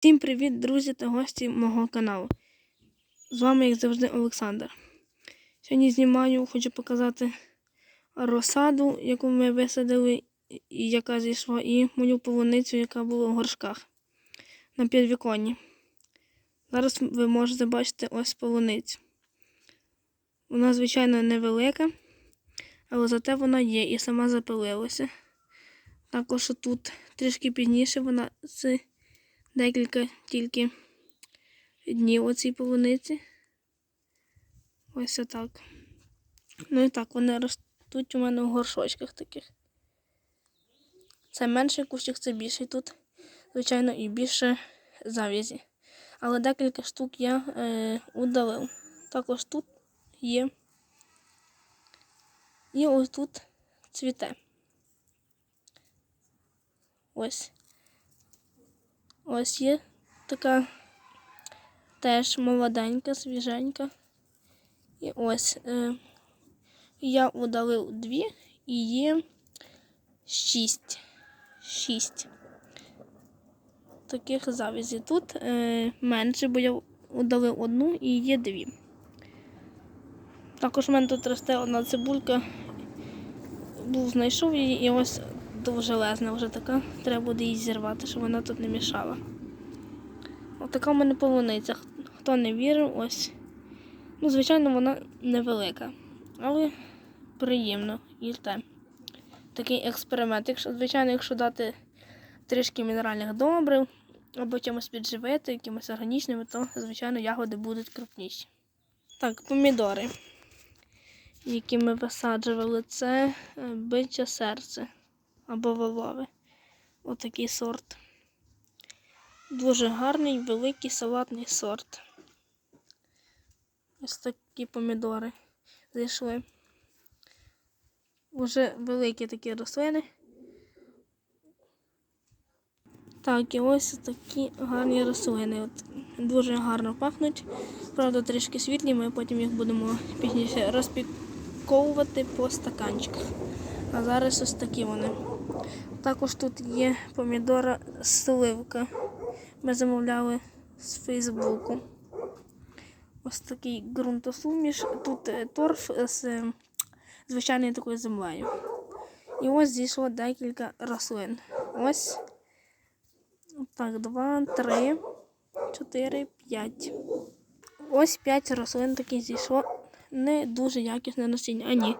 Всім привіт, друзі та гості мого каналу. З вами, як завжди, Олександр. Сьогодні знімаю, хочу показати розсаду, яку ми висадили, і яка зійшла, і мою полуницю, яка була в горшках на підвіконні. Зараз ви можете бачити ось полуницю. Вона, звичайно, невелика, але зате вона є і сама запилилася. Також тут трішки пізніше вона з декілька тільки днів у цій полуниці. Ось отак. Ну і так, вони ростуть у мене в горшочках таких. Це менший кущик, це більший тут, звичайно, і більше завязі. Але декілька штук я е, удалив. Також тут є. І ось тут цвіте. Ось. Ось є така теж молоденька, свіженька. І ось е, я удалив дві і є шість. Шість. Таких завязів. Тут е, менше, бо я удалив одну і є дві. Також в мене тут росте одна цибулька. Був знайшов її і ось довжелезна вже така. Треба буде її зірвати, щоб вона тут не мішала. Отака в мене полуниця. Хто не вірив, ось. Ну, звичайно, вона невелика, але приємно і. Такий експеримент. Якщо, звичайно, якщо дати трішки мінеральних добрив або чимось підживити, якимось органічними, то, звичайно, ягоди будуть крупніші. Так, помідори, які ми висаджували, це биче серце або волове. Отакий сорт. Дуже гарний, великий салатний сорт. Ось такі помідори зайшли. Уже великі такі рослини. Так, і ось такі гарні рослини. От, дуже гарно пахнуть. Правда, трішки світлі, ми потім їх будемо пізніше розпіковувати по стаканчиках. А зараз ось такі вони. Також тут є помідора сливка. Ми замовляли з Фейсбуку. Ось такий ґрунтосуміш. Тут е, торф з е, звичайною такою землею. І ось зійшло декілька рослин. Ось так, два, три, чотири, п'ять. Ось п'ять рослин таки зійшло. Не дуже якісне насіння. А ні,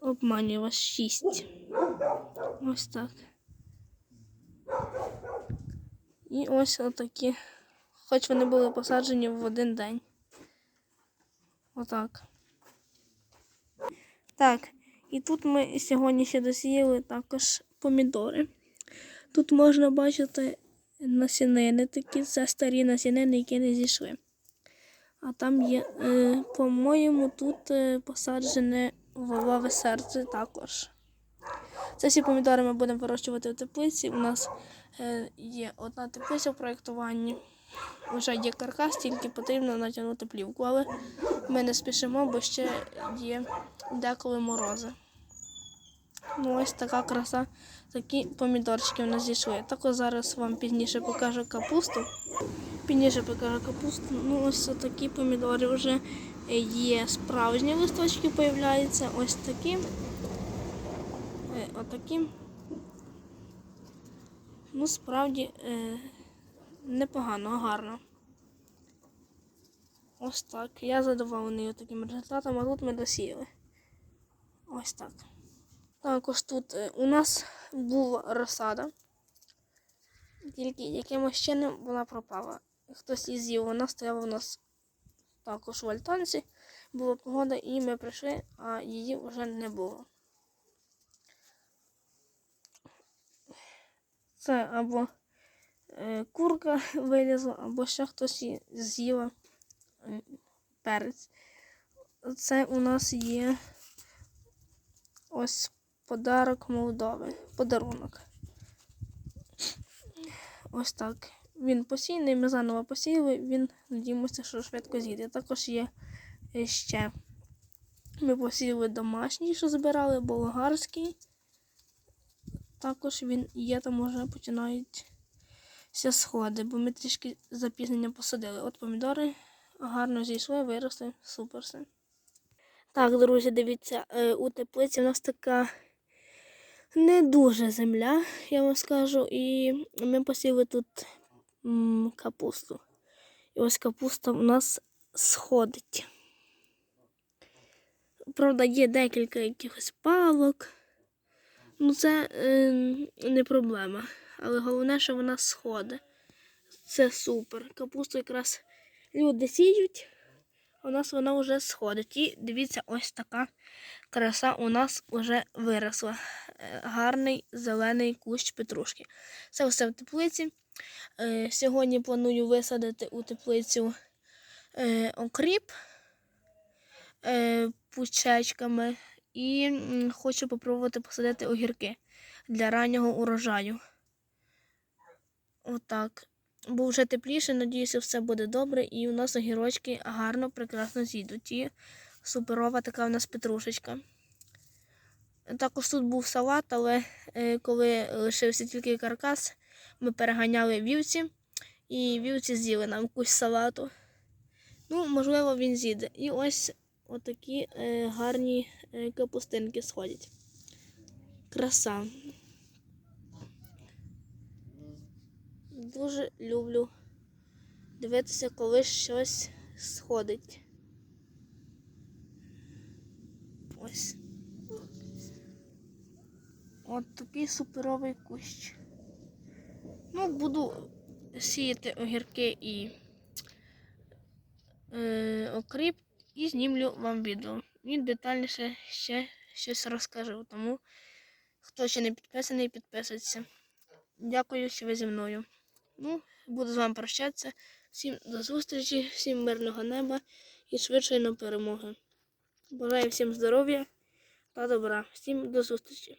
обманюю вас шість. Ось так. І ось отакі. Хоч вони були посаджені в один день. Отак. Так, і тут ми сьогодні ще досіяли також помідори. Тут можна бачити насінини такі, це старі насінини, які не зійшли. А там є, е, по-моєму, тут е, посаджене волове серце також. Це всі помідори ми будемо вирощувати в теплиці. У нас е, є одна теплиця в проєктуванні. Вже є каркас, тільки потрібно натягнути плівку. Але ми не спішимо, бо ще є деколи морози. Ну, ось така краса, такі помідорчики в нас зійшли. Також зараз вам пізніше покажу капусту. Пізніше покажу капусту. Ну, ось такі помідори вже є справжні листочки, появляються. Ось такі. Е, Отакі. Ну, справді е, непогано, гарно. Ось так. Я задоволений таким результатом, а тут ми досіяли. Ось так. Також тут е, у нас була розсада. Тільки якимось чином вона пропала. Хтось її з'їв, вона стояла у нас також в альтанці. Була погода, і ми прийшли, а її вже не було. Це або е, курка вилізла, або ще хтось з'їла е, перець. Це у нас є ось подарок Молдови. Подарунок. Ось так. Він посійний, ми заново посіяли, він надіємося, що швидко зійде. Також є ще. Ми посіяли домашній, що збирали, болгарський. Також він є, там вже починають все сходить, бо ми трішки запізнення посадили. От помідори гарно зійшли, виросли, супер все. Так, друзі, дивіться, е, у теплиці у нас така не дуже земля, я вам скажу, і ми посіли тут капусту. І ось капуста у нас сходить. Правда, є декілька якихось палок. Ну, це е, не проблема. Але головне, що вона сходить. Це супер. Капусту якраз люди сіють, а у нас вона вже сходить. І дивіться, ось така краса у нас вже виросла. Е, Гарний зелений кущ петрушки. Це все в теплиці. Е, Сьогодні планую висадити у теплицю е, окріп е, пучечками і хочу попробувати посадити огірки для раннього урожаю. Отак. Бо вже тепліше, надіюся, все буде добре, і у нас огірочки гарно, прекрасно зійдуть. І суперова така у нас петрушечка. Також тут був салат, але е, коли лишився тільки каркас, ми переганяли вівці, і вівці з'їли нам кусь салату. Ну, можливо, він з'їде. І ось отакі е, гарні е, капустинки сходять. Краса. Дуже люблю дивитися, коли щось сходить. Ось. От такий суперовий кущ. Ну, буду сіяти огірки і е, окріп і знімлю вам відео. І детальніше ще щось розкажу. Тому хто ще не підписаний, підписуйтесь. Дякую, що ви зі мною. Ну, буду з вами прощатися. Всім до зустрічі, всім мирного неба і швидшої на перемоги. Бажаю всім здоров'я та добра. Всім до зустрічі.